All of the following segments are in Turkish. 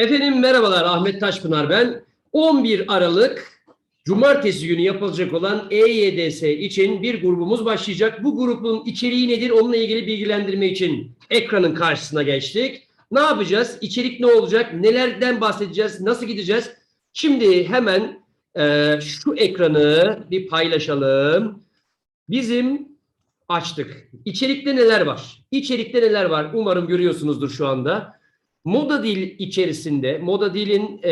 Efendim merhabalar Ahmet Taşpınar ben. 11 Aralık Cumartesi günü yapılacak olan EYDS için bir grubumuz başlayacak. Bu grubun içeriği nedir? Onunla ilgili bilgilendirme için ekranın karşısına geçtik. Ne yapacağız? İçerik ne olacak? Nelerden bahsedeceğiz? Nasıl gideceğiz? Şimdi hemen e, şu ekranı bir paylaşalım. Bizim açtık. İçerikte neler var? İçerikte neler var? Umarım görüyorsunuzdur şu anda. Moda dil içerisinde, Moda dilin e,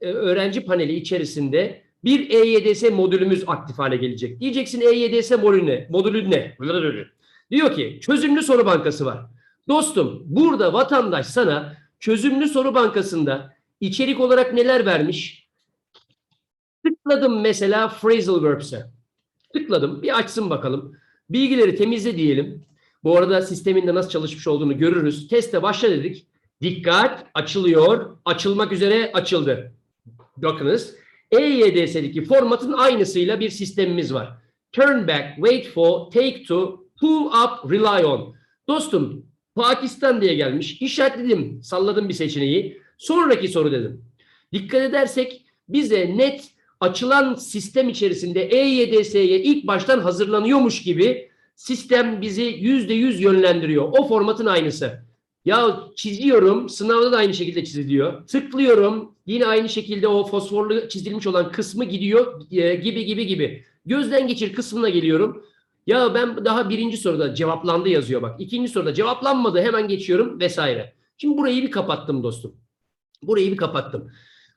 e, öğrenci paneli içerisinde bir EYDS modülümüz aktif hale gelecek. Diyeceksin EYDS modülü ne? Modülü ne? Diyor ki çözümlü soru bankası var. Dostum burada vatandaş sana çözümlü soru bankasında içerik olarak neler vermiş? Tıkladım mesela phrasal verbs'e. Tıkladım. Bir açsın bakalım. Bilgileri temizle diyelim. Bu arada sisteminde nasıl çalışmış olduğunu görürüz. Teste başla dedik. Dikkat açılıyor. Açılmak üzere açıldı. Bakınız. EYDS'deki formatın aynısıyla bir sistemimiz var. Turn back, wait for, take to, pull up, rely on. Dostum Pakistan diye gelmiş. İşaretledim. Salladım bir seçeneği. Sonraki soru dedim. Dikkat edersek bize net açılan sistem içerisinde EYDS'ye ilk baştan hazırlanıyormuş gibi sistem bizi yüzde yüz yönlendiriyor. O formatın aynısı. Ya çiziyorum, sınavda da aynı şekilde çiziliyor. Tıklıyorum, yine aynı şekilde o fosforlu çizilmiş olan kısmı gidiyor e, gibi gibi gibi. Gözden geçir kısmına geliyorum. Ya ben daha birinci soruda cevaplandı yazıyor bak. İkinci soruda cevaplanmadı hemen geçiyorum vesaire. Şimdi burayı bir kapattım dostum. Burayı bir kapattım.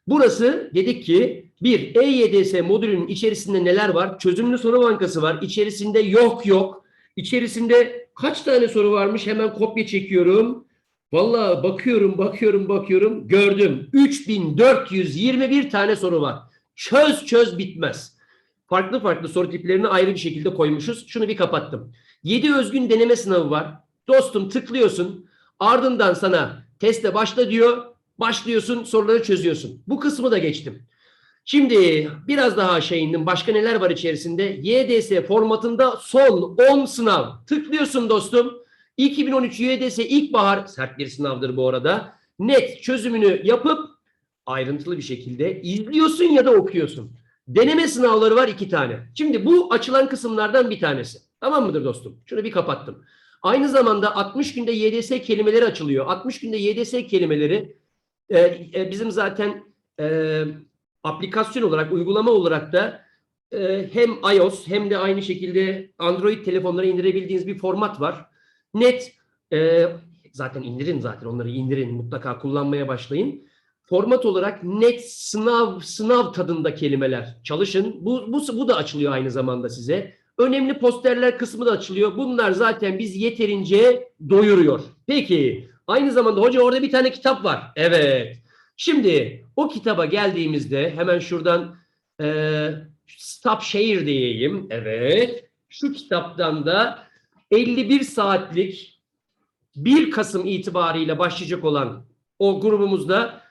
Burası dedik ki bir EYDS modülünün içerisinde neler var? Çözümlü soru bankası var. İçerisinde yok yok. İçerisinde kaç tane soru varmış? Hemen kopya çekiyorum. Vallahi bakıyorum, bakıyorum, bakıyorum. Gördüm. 3421 tane soru var. Çöz çöz bitmez. Farklı farklı soru tiplerini ayrı bir şekilde koymuşuz. Şunu bir kapattım. 7 özgün deneme sınavı var. Dostum tıklıyorsun. Ardından sana teste başla diyor. Başlıyorsun, soruları çözüyorsun. Bu kısmı da geçtim. Şimdi biraz daha aşağı indim. Başka neler var içerisinde? YDS formatında son 10 sınav. Tıklıyorsun dostum. 2013 YDS ilkbahar sert bir sınavdır bu arada. Net çözümünü yapıp ayrıntılı bir şekilde izliyorsun ya da okuyorsun. Deneme sınavları var iki tane. Şimdi bu açılan kısımlardan bir tanesi. Tamam mıdır dostum? Şunu bir kapattım. Aynı zamanda 60 günde YDS kelimeleri açılıyor. 60 günde YDS kelimeleri e, e, bizim zaten e, aplikasyon olarak, uygulama olarak da e, hem iOS hem de aynı şekilde Android telefonlara indirebildiğiniz bir format var. Net e, zaten indirin zaten onları indirin mutlaka kullanmaya başlayın. Format olarak net sınav sınav tadında kelimeler çalışın. Bu, bu, bu da açılıyor aynı zamanda size. Önemli posterler kısmı da açılıyor. Bunlar zaten biz yeterince doyuruyor. Peki aynı zamanda hoca orada bir tane kitap var. Evet. Şimdi o kitaba geldiğimizde hemen şuradan e, Stop Share diyeyim. Evet. Şu kitaptan da 51 saatlik 1 Kasım itibariyle başlayacak olan o grubumuzda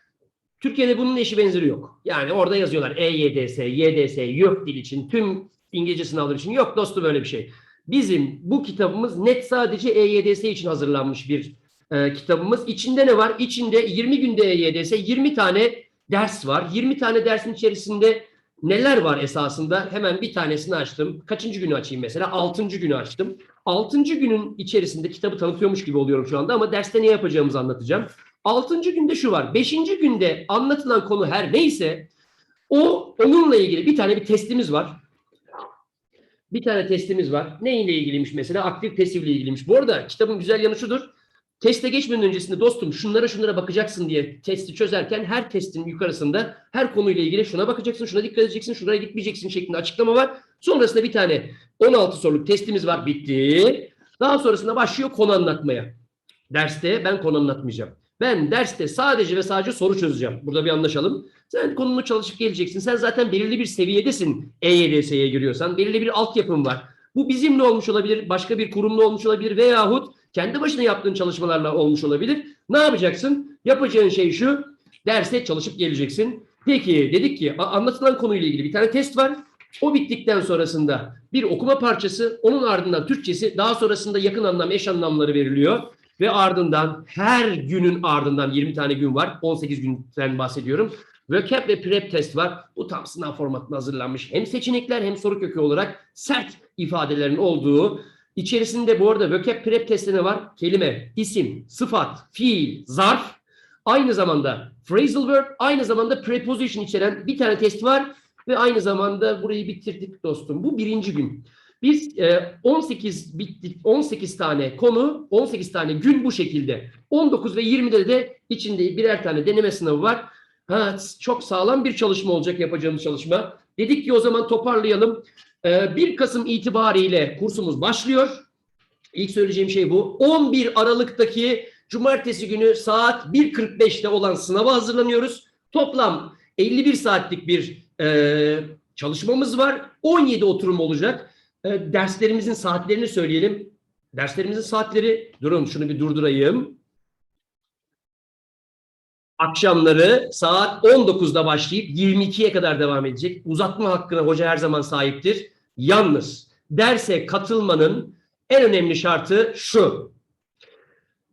Türkiye'de bunun eşi benzeri yok. Yani orada yazıyorlar EYDS, YDS, YÖK dil için, tüm İngilizce sınavları için. Yok dostum öyle bir şey. Bizim bu kitabımız net sadece EYDS için hazırlanmış bir e, kitabımız. İçinde ne var? İçinde 20 günde EYDS, 20 tane ders var. 20 tane dersin içerisinde neler var esasında? Hemen bir tanesini açtım. Kaçıncı günü açayım mesela? Altıncı günü açtım. Altıncı günün içerisinde kitabı tanıtıyormuş gibi oluyorum şu anda ama derste ne yapacağımızı anlatacağım. Altıncı günde şu var. Beşinci günde anlatılan konu her neyse o onunla ilgili bir tane bir testimiz var. Bir tane testimiz var. Neyle ilgiliymiş mesela? Aktif pasifle ilgiliymiş. Bu arada kitabın güzel yanı şudur. Teste geçmeden öncesinde dostum şunlara şunlara bakacaksın diye testi çözerken her testin yukarısında her konuyla ilgili şuna bakacaksın, şuna dikkat edeceksin, şuraya gitmeyeceksin şeklinde açıklama var. Sonrasında bir tane 16 soruluk testimiz var. Bitti. Daha sonrasında başlıyor konu anlatmaya. Derste ben konu anlatmayacağım. Ben derste sadece ve sadece soru çözeceğim. Burada bir anlaşalım. Sen konunu çalışıp geleceksin. Sen zaten belirli bir seviyedesin EYDS'ye giriyorsan. Belirli bir altyapın var. Bu bizimle olmuş olabilir, başka bir kurumla olmuş olabilir veyahut kendi başına yaptığın çalışmalarla olmuş olabilir. Ne yapacaksın? Yapacağın şey şu. Derste çalışıp geleceksin. Peki dedik ki anlatılan konuyla ilgili bir tane test var. O bittikten sonrasında bir okuma parçası, onun ardından Türkçesi, daha sonrasında yakın anlam, eş anlamları veriliyor. Ve ardından her günün ardından 20 tane gün var. 18 günden bahsediyorum. Vocab ve prep test var. Bu tam sınav formatında hazırlanmış. Hem seçenekler hem soru kökü olarak sert ifadelerin olduğu. İçerisinde bu arada vocab prep testine var. Kelime, isim, sıfat, fiil, zarf. Aynı zamanda phrasal verb, aynı zamanda preposition içeren bir tane test var. Ve aynı zamanda burayı bitirdik dostum. Bu birinci gün. Biz e, 18 bittik 18 tane konu, 18 tane gün bu şekilde. 19 ve 20'de de içinde birer tane deneme sınavı var. Ha, çok sağlam bir çalışma olacak yapacağımız çalışma. Dedik ki o zaman toparlayalım. Ee, 1 Kasım itibariyle kursumuz başlıyor. İlk söyleyeceğim şey bu. 11 Aralık'taki cumartesi günü saat 1.45'te olan sınava hazırlanıyoruz. Toplam 51 saatlik bir e, çalışmamız var. 17 oturum olacak. E, derslerimizin saatlerini söyleyelim. Derslerimizin saatleri, durun şunu bir durdurayım. Akşamları saat 19'da başlayıp 22'ye kadar devam edecek. Uzatma hakkına hoca her zaman sahiptir. Yalnız derse katılmanın en önemli şartı şu.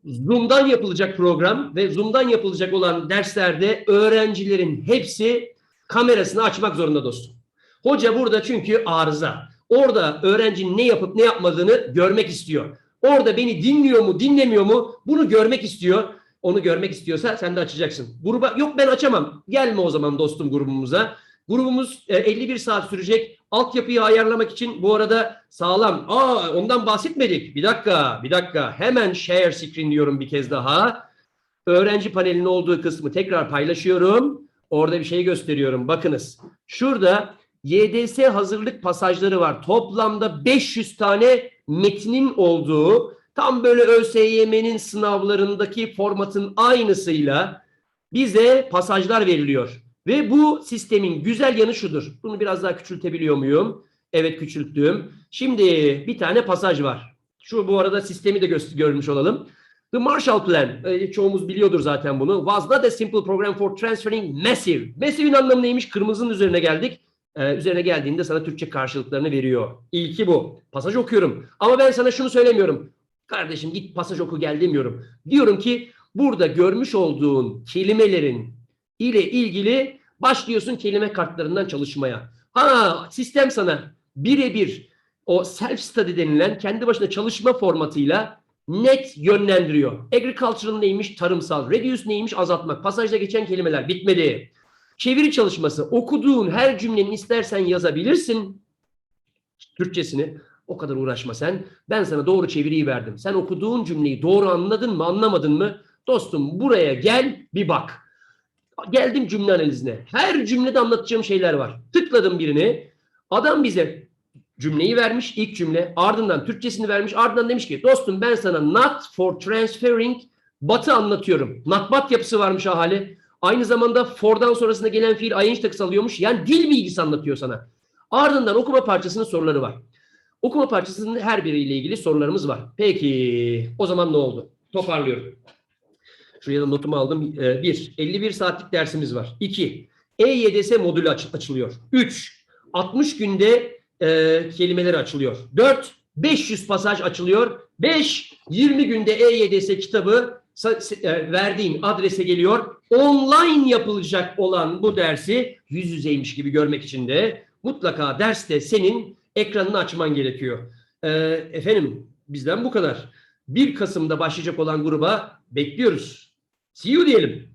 Zoom'dan yapılacak program ve Zoom'dan yapılacak olan derslerde öğrencilerin hepsi kamerasını açmak zorunda dostum. Hoca burada çünkü arıza. Orada öğrencinin ne yapıp ne yapmadığını görmek istiyor. Orada beni dinliyor mu, dinlemiyor mu bunu görmek istiyor. Onu görmek istiyorsa sen de açacaksın. Gruba yok ben açamam. Gelme o zaman dostum grubumuza. Grubumuz e, 51 saat sürecek. Altyapıyı ayarlamak için bu arada sağlam. Aa ondan bahsetmedik. Bir dakika, bir dakika. Hemen share screen diyorum bir kez daha. Öğrenci panelinin olduğu kısmı tekrar paylaşıyorum. Orada bir şey gösteriyorum. Bakınız. Şurada YDS hazırlık pasajları var. Toplamda 500 tane metnin olduğu tam böyle ÖSYM'nin sınavlarındaki formatın aynısıyla bize pasajlar veriliyor. Ve bu sistemin güzel yanı şudur. Bunu biraz daha küçültebiliyor muyum? Evet küçülttüm. Şimdi bir tane pasaj var. Şu bu arada sistemi de gö- görmüş olalım. The Marshall Plan, e, çoğumuz biliyordur zaten bunu. Was not a simple program for transferring massive. Massive'in anlamı neymiş? Kırmızının üzerine geldik. Ee, üzerine geldiğinde sana Türkçe karşılıklarını veriyor. İlki bu. Pasaj okuyorum. Ama ben sana şunu söylemiyorum. Kardeşim git pasaj oku gel demiyorum. Diyorum ki burada görmüş olduğun kelimelerin ile ilgili başlıyorsun kelime kartlarından çalışmaya. Ha sistem sana birebir o self study denilen kendi başına çalışma formatıyla net yönlendiriyor. Agricultural neymiş? Tarımsal. Reduce neymiş? Azaltmak. Pasajda geçen kelimeler bitmedi. Çeviri çalışması. Okuduğun her cümlenin istersen yazabilirsin. Türkçesini. O kadar uğraşma sen. Ben sana doğru çeviriyi verdim. Sen okuduğun cümleyi doğru anladın mı, anlamadın mı? Dostum buraya gel bir bak. Geldim cümle analizine. Her cümlede anlatacağım şeyler var. Tıkladım birini. Adam bize cümleyi vermiş ilk cümle. Ardından Türkçesini vermiş. Ardından demiş ki dostum ben sana not for transferring batı anlatıyorum. Not bat yapısı varmış ahali. Aynı zamanda for'dan sonrasında gelen fiil ing takısı alıyormuş. Yani dil bilgisi anlatıyor sana. Ardından okuma parçasının soruları var. Okuma parçasının her biriyle ilgili sorularımız var. Peki o zaman ne oldu? Toparlıyorum. Şuraya da notumu aldım. Ee, Bir, 51 saatlik dersimiz var. İki, E-YDS modülü aç- açılıyor. Üç, 60 günde e, kelimeleri açılıyor. Dört, 500 pasaj açılıyor. Beş, 20 günde E-YDS kitabı sa- se- e, verdiğin adrese geliyor. Online yapılacak olan bu dersi yüz yüzeymiş gibi görmek için de mutlaka derste senin ekranını açman gerekiyor. Ee, efendim bizden bu kadar. 1 Kasım'da başlayacak olan gruba bekliyoruz. See you diyelim.